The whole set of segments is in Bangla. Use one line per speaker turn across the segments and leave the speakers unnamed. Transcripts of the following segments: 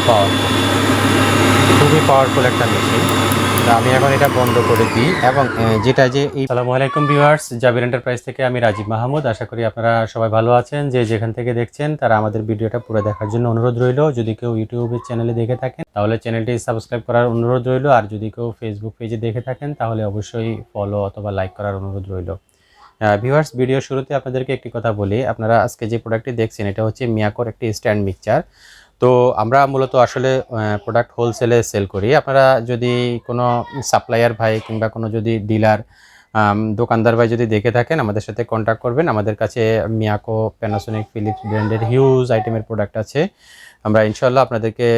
খুবই পাওয়ারফুল খুবই পাওয়ারফুল একটা মেশিন তা আমি এখন এটা বন্ধ করে দিই এবং যেটা যে এই সালামু আলাইকুম ভিউয়ার্স জাবির এন্টারপ্রাইজ থেকে আমি রাজীব মাহমুদ। আশা করি আপনারা সবাই ভালো আছেন। যে যেখান থেকে দেখছেন, তারা আমাদের ভিডিওটা পুরো দেখার জন্য অনুরোধ রইল। যদি কেউ ইউটিউবের চ্যানেলে দেখে থাকেন, তাহলে চ্যানেলটি সাবস্ক্রাইব করার অনুরোধ রইল। আর যদি কেউ ফেসবুক পেজে দেখে থাকেন, তাহলে অবশ্যই ফলো অথবা লাইক করার অনুরোধ রইল। ভিউয়ার্স ভিডিও শুরুতে আপনাদেরকে একটি কথা বলি। আপনারা আজকে যে প্রোডাক্টটি দেখছেন, এটা হচ্ছে মিয়াকোর একটি স্ট্যান্ড মিক্সচার তো আমরা মূলত আসলে প্রোডাক্ট হোলসেলে সেল করি। আপনারা যদি কোনো সাপ্লায়ার ভাই কিংবা কোনো যদি ডিলার দোকানদার ভাই যদি দেখে থাকেন, আমাদের সাথে কন্ট্যাক্ট করবেন। আমাদের কাছে মিয়াকো প্যানাসোনিক ফিলিপস ব্র্যান্ডের হিউজ আইটেমের প্রোডাক্ট আছে। আমরা ইনশাল্লাহ আপনাদেরকে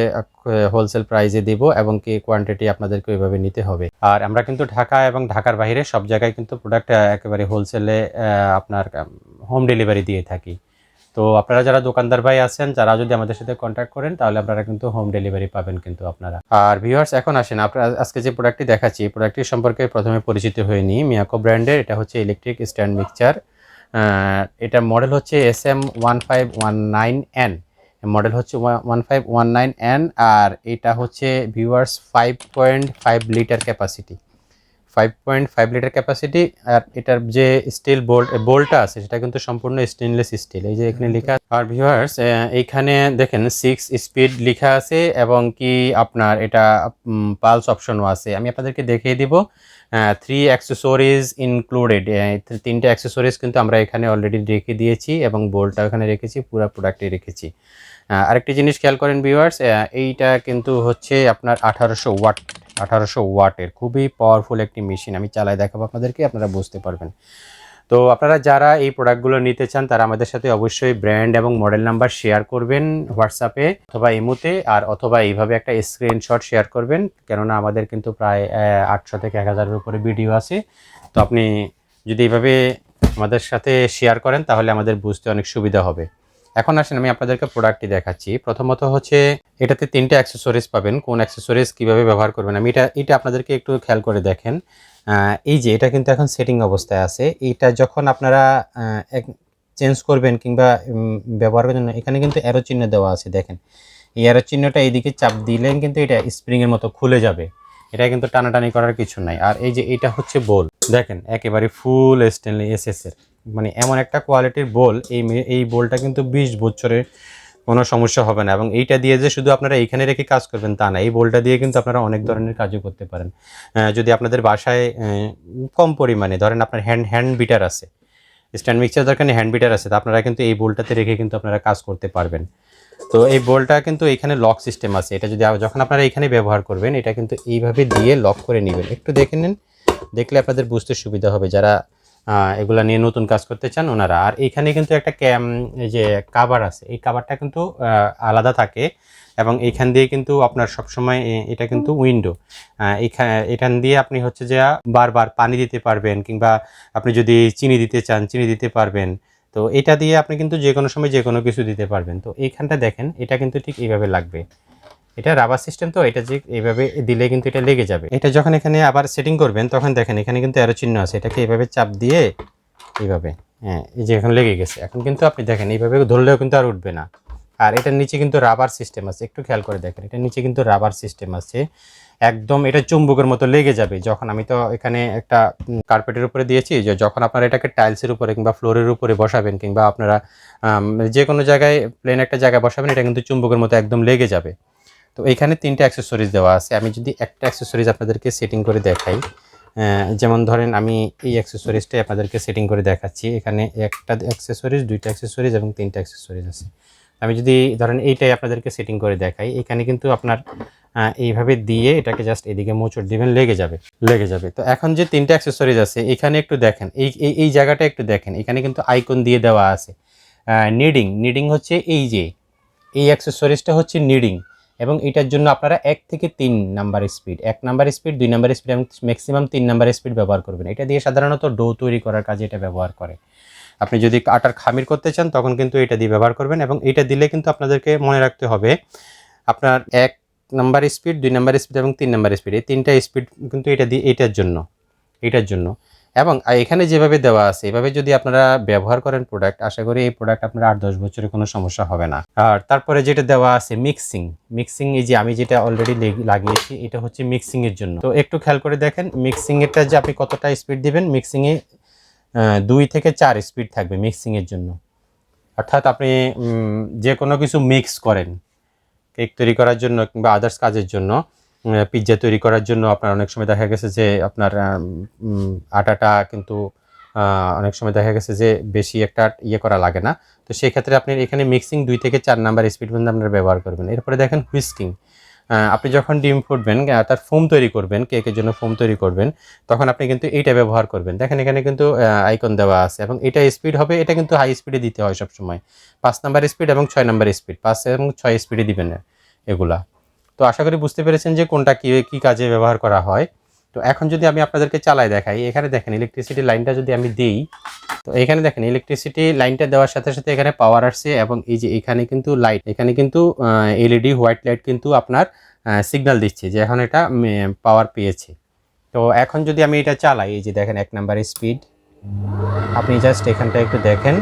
হোলসেল প্রাইজে দিব এবং কি কোয়ান্টিটি আপনাদেরকে ওইভাবে নিতে হবে। আর আমরা কিন্তু ঢাকা এবং ঢাকার বাইরে সব জায়গায় কিন্তু প্রোডাক্ট একেবারে হোলসেলে আপনার হোম ডেলিভারি দিয়ে থাকি। তো আপনারা যারা দোকানদার ভাই আছেন, যারা যদি আমাদের সাথে কন্ট্যাক্ট করেন, তাহলে আপনারা কিন্তু হোম ডেলিভারি পাবেন কিন্তু আপনারা। আর ভিউয়ার্স এখন আসেন। আপনারা আজকে যে প্রোডাক্টটি দেখাচ্ছি প্রোডাক্টটি সম্পর্কে প্রথমে পরিচিত হয়ে নিই। মিয়াকো ব্র্যান্ডের এটা হচ্ছে ইলেকট্রিক স্ট্যান্ড মিক্সচার এটা মডেল হচ্ছে S M one five one nine N model হচ্ছে one five one nine N আর এটা হচ্ছে viewers five point five litre capacity five point five litre capacity আর এটার যে স্টিল বোল্ট বোল্টটা আছে সেটা কিন্তু সম্পূর্ণ স্টেনলেস স্টিল এই যে এখানে লেখা আর ভিউয়ার্স এইখানে দেখেন সিক্স স্পিড লেখা আছে এবং কি আপনার এটা পালস অপশনও আছে। আমি আপনাদেরকে দেখিয়ে দিব থ্রি অ্যাক্সেসরিজ ইনক্লুডেড তিনটে অ্যাক্সেসরিজ কিন্তু আমরা এখানে অলরেডি রেখে দিয়েছি এবং বোল্টটা এখানে রেখেছি পুরো প্রোডাক্টে রেখেছি। আরেকটি জিনিস খেয়াল করেন ভিউয়ার্স এইটা কিন্তু হচ্ছে আপনার আঠারোশো ওয়াট আঠারোশো ওয়াটের খুবই পাওয়ারফুল একটি মেশিন আমি চালাই দেখাবো আপনাদেরকে, আপনারা বুঝতে পারবেন। তো আপনারা যারা এই প্রোডাক্টগুলো নিতে চান, তারা আমাদের সাথে অবশ্যই ব্র্যান্ড এবং মডেল নাম্বার শেয়ার করবেন হোয়াটসঅ্যাপে অথবা ইমুতে আর অথবা এইভাবে একটা স্ক্রিনশট শেয়ার করবেন, কেননা আমাদের কিন্তু প্রায় আটশো থেকে এক হাজারের উপরে ভিডিও আছে। তো আপনি যদি এইভাবে আমাদের সাথে শেয়ার করেন, তাহলে আমাদের বুঝতে অনেক সুবিধা হবে। এখন আসেন আমি আপনাদেরকে প্রোডাক্টটি দেখাচ্ছি। প্রথমত হচ্ছে, এটাতে তিনটে অ্যাক্সেসরিজ পাবেন। কোন অ্যাক্সেসরিজ কীভাবে ব্যবহার করবেন? আমি এটা এটা আপনাদেরকে একটু খেয়াল করে দেখেন। এই যে, এটা কিন্তু এখন সেটিং অবস্থায় আছে। এটা যখন আপনারা এক চেঞ্জ করবেন কিংবা ব্যবহার করার জন্য এখানে কিন্তু অ্যারো চিহ্ন দেওয়া আছে, দেখেন। এই অ্যারো চিহ্নটা এইদিকে চাপ দিলেন কিন্তু এটা স্প্রিংয়ের মতো খুলে যাবে। এটা কিন্তু টানাটানি করার কিছু নাই। আর এই যে এটা হচ্ছে বোল। দেখেন, একেবারে ফুল স্টেনলি এসএস এর। মানে এমন একটা কোয়ালিটির বোল, এই এই বোলটা কিন্তু বিশ বছরের কোনো সমস্যা হবে না। এবং এইটা দিয়ে যে শুধু আপনারা এইখানে রেখে কাজ করবেন তা না, এই বোলটা দিয়ে কিন্তু আপনারা অনেক ধরনের কাজও করতে পারেন। যদি আপনাদের বাসায় কম পরিমাণে, ধরেন আপনার হ্যান্ড হ্যান্ড বিটার আছে স্ট্যান্ড মিক্সার দরকার হ্যান্ড বিটার আছে, তো আপনারা কিন্তু এই বোলটাতে রেখে কিন্তু আপনারা কাজ করতে পারবেন। তো এই বোলটা কিন্তু এখানে লক সিস্টেম আছে। এটা যদি যখন আপনারা এখানে ব্যবহার করবেন, এটা কিন্তু এইভাবে দিয়ে লক করে নেবেন। একটু দেখে নিন, দেখলে আপনাদের বুঝতে সুবিধা হবে। যারা এগুলা নিয়ে নতুন কাজ করতে চান, ওনারা। আর এখানে কিন্তু একটা ক্যাম যে কাভার আছে, এই কাভারটা কিন্তু আলাদা থাকে এবং এইখান দিয়ে কিন্তু আপনার সবসময় এটা কিন্তু উইন্ডো এখানে এখান দিয়ে আপনি হচ্ছে যে, বারবার পানি দিতে পারবেন কিংবা আপনি যদি চিনি দিতে চান, চিনি দিতে পারবেন। তো এটা দিয়ে আপনি কিন্তু যে কোনো সময় যে কোনো কিছু দিতে পারবেন। তো এইখানটা দেখেন, এটা কিন্তু ঠিক এইভাবে লাগবে। এটা রাবার সিস্টেম তো, এটা যে এইভাবে দিলে কিন্তু এটা লেগে যাবে। এটা যখন এখানে আবার সেটিং করবেন, তখন দেখেন এখানে কিন্তু অ্যারো চিহ্ন আছে। এটাকে এইভাবে চাপ দিয়ে এইভাবে হ্যাঁ এই যে এখন লেগে গেছে। এখন কিন্তু আপনি দেখেন, এইভাবে ধরলেও কিন্তু আর উঠবে না। আর এটার নিচে কিন্তু রাবার সিস্টেম আছে। একটু খেয়াল করে দেখেন, এটার নিচে কিন্তু রাবার সিস্টেম আছে। একদম এটা চুম্বকের মতো লেগে যাবে। যখন আমি তো এখানে একটা কার্পেটের উপরে দিয়েছি, যে, যখন আপনারা এটাকে টাইলসের উপরে কিংবা ফ্লোরের উপরে বসাবেন কিংবা আপনারা যে কোনো জায়গায় প্লেন একটা জায়গায় বসাবেন, এটা কিন্তু চুম্বকের মতো একদম লেগে যাবে। তো এখানে তিনটে অ্যাক্সেসরিজ দেওয়া আছে। আমি যদি একটা অ্যাক্সেসরিজ আপনাদেরকে সেটিং করে দেখাই যেমন ধরেন আমি এই অ্যাক্সেসরিজটাই আপনাদেরকে সেটিং করে দেখাচ্ছি। এখানে একটা অ্যাক্সেসরিজ দুইটা অ্যাক্সেসরিজ এবং তিনটা অ্যাক্সেসরিজ আছে। আমি যদি ধরেন এইটাই আপনাদেরকে সেটিং করে দেখাই, এখানে কিন্তু আপনার এইভাবে দিয়ে এটাকে জাস্ট এদিকে মোচড় দিবেন, লেগে যাবে লেগে যাবে। তো এখন যে তিনটা অ্যাক্সেসরিজ আছে, এখানে একটু দেখেন, এই এই জায়গাটা একটু দেখেন, এখানে কিন্তু আইকন দিয়ে দেওয়া আছে। নিডিং নিডিং হচ্ছে এই যে, এই অ্যাক্সেসরিজটা হচ্ছে নিডিং এবং এটার জন্য আপনারা এক থেকে তিন নাম্বার স্পিড এক নাম্বার স্পিড দুই নাম্বার স্পিড এবং ম্যাক্সিমাম তিন নাম্বার স্পিড ব্যবহার করবেন। এটা দিয়ে সাধারণত ডো তৈরি করার কাজে এটা ব্যবহার করে। আপনি যদি আটার খামির করতে চান, তখন কিন্তু এটা দিয়ে ব্যবহার করবেন, এবং এটা দিলে কিন্তু আপনাদেরকে মনে রাখতে হবে, আপনার এক নাম্বার স্পিড, দুই নাম্বার স্পিড এবং তিন নাম্বার স্পিড। এই তিনটা স্পিড কিন্তু এটা দিয়ে এটার জন্য এটার জন্য। এবং এখানে যেভাবে দেওয়া আছে, এভাবে যদি আপনারা ব্যবহার করেন প্রোডাক্ট আশা করি এই প্রোডাক্ট আপনার আট, দশ বছরে কোনো সমস্যা হবে না। আর তারপরে যেটা দেওয়া আছে মিক্সিং মিক্সিং এই যে আমি যেটা অলরেডি লাগিয়েছি, এটা হচ্ছে মিক্সিং এর জন্য। তো একটু খেয়াল করে দেখেন মিক্সিং এরটা যে আপনি কতটা স্পিড দিবেন মিক্সিং এ দুই থেকে চার স্পিড থাকবে মিক্সিং এর জন্য। অর্থাৎ আপনি যে কোনো কিছু মিক্স করেন। কেক তৈরি করার জন্য কিংবা আদার্স কাজের জন্য পিৎজা তৈরি করার জন্য আপনার অনেক সময় দেখা গেছে যে আপনার আটাটা কিন্তু অনেক সময় দেখা গেছে যে বেশি একটা ইয়ে করা লাগে না। তো সেই ক্ষেত্রে আপনি এখানে মিক্সিং দুই থেকে চার নাম্বার স্পিড পর্যন্ত আপনারা ব্যবহার করবেন। এরপরে দেখেন হুইস্কিং আপনি যখন ডিম ফুটবেন তার ফোম তৈরি করবেন, কেকের জন্য ফোম তৈরি করবেন, তখন আপনি কিন্তু এইটা ব্যবহার করবেন। দেখেন, এখানে কিন্তু আইকন দেওয়া আছে এবং এটা স্পিড হবে, এটা কিন্তু হাই স্পিডে দিতে হয় সবসময়। পাঁচ নাম্বার স্পিড এবং ছয় নাম্বার স্পিড পাঁচ এবং ছয় স্পিডে দিবেন এগুলা। তো আশা করি বুঝতে পেরেছেন যে কোনটা কী কী কাজে ব্যবহার করা হয়। তো এখন যদি আমি আপনাদেরকে চালাই দেখাই, এখানে দেখেন ইলেকট্রিসিটি লাইনটা যদি আমি দিই, তো এখানে দেখেন ইলেকট্রিসিটি লাইনটা দেওয়ার সাথে সাথে এখানে পাওয়ার আসছে এবং এই যে এখানে কিন্তু লাইট এখানে কিন্তু এলইডি হোয়াইট লাইট কিন্তু আপনার সিগন্যাল দিচ্ছে যে এখন এটা পাওয়ার পেয়েছে। তো এখন যদি আমি এটা চালাই, এই যে দেখেন এক নাম্বার স্পিড আপনি জাস্ট এখানটা একটু দেখেন,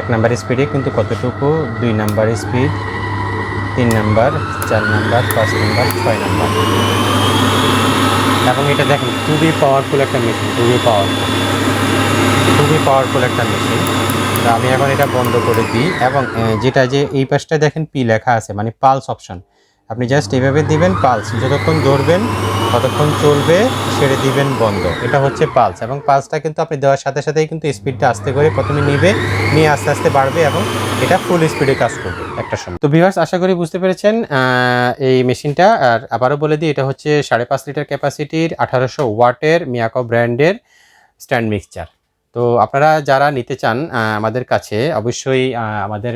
এক নাম্বার স্পিডে কিন্তু কতটুকু? দুই নাম্বার স্পিড তিন নাম্বার চার নাম্বার পাঁচ নাম্বার ছয় নাম্বার এবং এটা দেখেন, খুবই পাওয়ারফুল একটা মেশিন খুবই পাওয়ারফুল খুবই পাওয়ারফুল একটা মেশিন তো আমি এখন এটা বন্ধ করে দিই এবং যেটা যে এই পাশটায় দেখেন পি লেখা আছে মানে পালস অপশন আপনি জাস্ট এভাবে দিবেন পালস যতক্ষণ ধরবেন ততক্ষণ চলবে ছেড়ে দিবেন বন্ধ। এটা হচ্ছে পালস এবং পালসটা কিন্তু আপনি দেওয়ার সাথে সাথেই কিন্তু স্পিডটা আস্তে করে প্রথমে নিবে, নিয়ে আস্তে আস্তে বাড়বে এবং এটা ফুল স্পিডে কাজ করবে একটা সময়। তো ভিউয়ার্স আশা করি বুঝতে পেরেছেন এই মেশিনটা আর আবারও বলে দিই, এটা হচ্ছে সাড়ে পাঁচ লিটার ক্যাপাসিটির আঠারোশো ওয়াটের মিয়াকো ব্র্যান্ডের স্ট্যান্ড মিক্সচার তো আপনারা যারা নিতে চান আমাদের কাছে, অবশ্যই আমাদের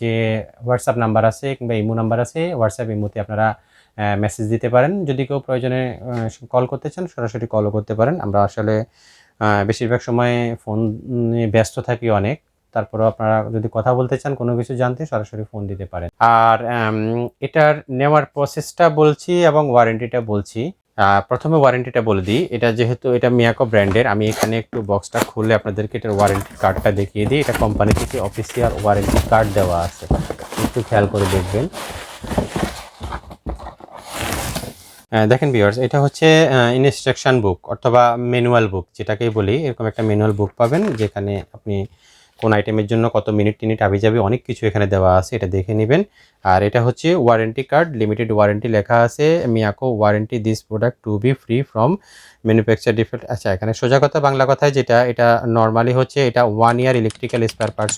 যে হোয়াটসঅ্যাপ নাম্বার আছে কিংবা ইমো নাম্বার আছে হোয়াটসঅ্যাপ ইমোতে আপনারা মেসেজ দিতে পারেন। যদি কেউ প্রয়োজনে কল করতে চান, সরাসরি কলও করতে পারেন। আমরা আসলে বেশিরভাগ সময় ফোন ব্যস্ত থাকি অনেক। তারপরেও আপনারা যদি কথা বলতে চান, কোনো কিছু জানতে, সরাসরি ফোন দিতে পারেন। আর এটার নেওয়ার প্রসেসটা বলছি এবং ওয়ারেন্টিটা বলছি। প্রথমে ওয়ারেন্টিটা বলে দিই। এটা যেহেতু এটা মিয়াকো ব্র্যান্ডের আমি এখানে একটু বক্সটা খুলে আপনাদেরকে এটার ওয়ারেন্টি কার্ডটা দেখিয়ে দিই। এটা কোম্পানি থেকে অফিসিয়াল ওয়ারেন্টি কার্ড দেওয়া আছে। একটু খেয়াল করে দেখবেন। দেখেন ভিউয়ার্স এটা হচ্ছে ইনস্ট্রাকশন বুক অথবা ম্যানুয়াল বুক যেটাকেই বলি, এরকম একটা ম্যানুয়াল বুক পাবেন যেখানে আপনি কোন আইটেমের জন্য কত মিনিট টিনিট আবি যাবে অনেক কিছু এখানে দেওয়া আছে, এটা দেখে নেবেন। আর এটা হচ্ছে ওয়ারেন্টি কার্ড লিমিটেড ওয়ারেন্টি লেখা আছে, Miyako warranty this product to be free from manufacture defect আচ্ছা এখানে সোজা কথা, বাংলা কথায় যেটা, এটা নর্মালি হচ্ছে, এটা one year electrical spare parts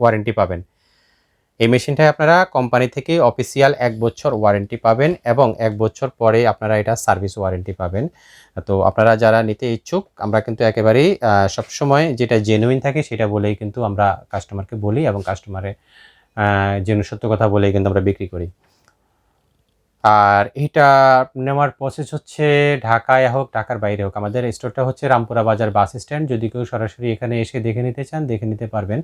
warranty পাবেন। এই মেশিনটায় আপনারা কোম্পানি থেকে অফিসিয়াল এক বছর ওয়ারেন্টি পাবেন এবং এক বছর পরে আপনারা এটা সার্ভিস ওয়ারেন্টি পাবেন। তো আপনারা যারা নিতে ইচ্ছুক, আমরা কিন্তু একেবারেই সবসময় যেটা জেনুইন থাকে সেটা বলেই কিন্তু আমরা কাস্টমারকে বলি এবং কাস্টমারে জেনু সত্য কথা বলেই কিন্তু আমরা বিক্রি করি। আর এটা নেওয়ার প্রসেস হচ্ছে ঢাকায় হোক, ঢাকার বাইরে হোক। আমাদের স্টোরটা হচ্ছে রামপুরা বাজার বাস স্ট্যান্ড যদি কেউ সরাসরি এখানে এসে দেখে নিতে চান, দেখে নিতে পারবেন।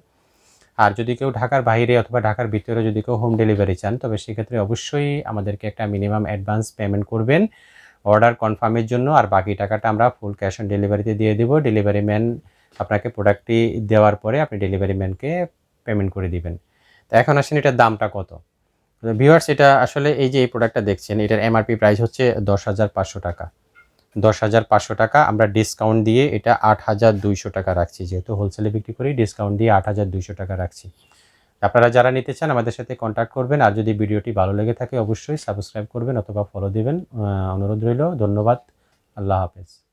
আর যদি কেউ ঢাকার বাইরে অথবা ঢাকার ভিতরে যদি কেউ হোম ডেলিভারি চান, তবে সেক্ষেত্রে অবশ্যই আমাদেরকে একটা মিনিমাম অ্যাডভান্স পেমেন্ট করবেন। অর্ডার কনফার্মের জন্য আর বাকি টাকাটা আমরা ফুল ক্যাশ অন ডেলিভারিতে দিয়ে দেব। ডেলিভারি ম্যান আপনাকে প্রোডাক্টটি দেওয়ার পরে আপনি ডেলিভারি ম্যানকে পেমেন্ট করে দিবেন। তো এখন আসেন এটার দামটা কত? ভিউয়ার্স এটা আসলে এই যে এই প্রোডাক্টটা দেখছেন, এটার এমআরপি প্রাইস হচ্ছে দশ হাজার পাঁচশো টাকা। দশ হাজার পাঁচশো টাকা। আমরা ডিসকাউন্ট দিয়ে এটা আট হাজার দুইশো টাকা রাখছি। যেহেতু হোলসেলে বিক্রি করি ডিসকাউন্ট দিয়ে আট হাজার দুইশো টাকা রাখছি। আপনারা যারা নিতে চান আমাদের সাথে কন্ট্যাক্ট করবেন। আর যদি ভিডিওটি ভালো লেগে থাকে, অবশ্যই সাবস্ক্রাইব করবেন অথবা ফলো দেবেন। অনুরোধ রইল, ধন্যবাদ। আল্লাহ হাফেজ।